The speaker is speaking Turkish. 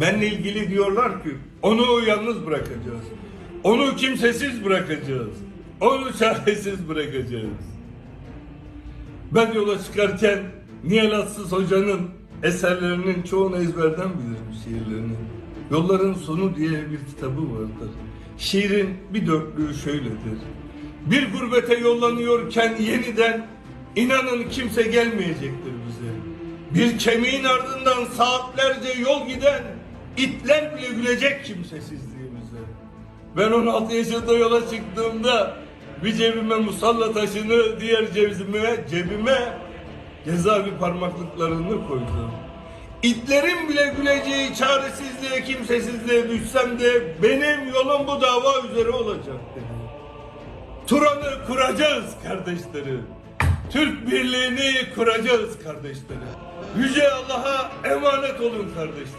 Benle ilgili diyorlar ki onu yalnız bırakacağız. Onu kimsesiz bırakacağız. Onu çaresiz bırakacağız. Ben yola çıkarken Nihal Atsız Hoca'nın eserlerinin çoğunu ezberden bilirim şiirlerini. Yolların Sonu diye bir kitabı vardır. Şiirin bir dörtlüğü şöyledir. Bir gurbete yollanıyorken yeniden inanın kimse gelmeyecektir bize. Bir kemiğin ardından saatlerce yol giden itler bile gülecek kimsesizliğimize. Ben 16 yaşında yola çıktığımda bir cebime musalla taşını, diğer cebime, cebime cezaevi parmaklıklarını koydum. İtlerin bile güleceği çaresizliğe, kimsesizliğe düşsem de benim yolum bu dava üzere olacak dedi. Turan'ı kuracağız kardeşleri. Türk birliğini kuracağız kardeşleri. Yüce Allah'a emanet olun kardeşler.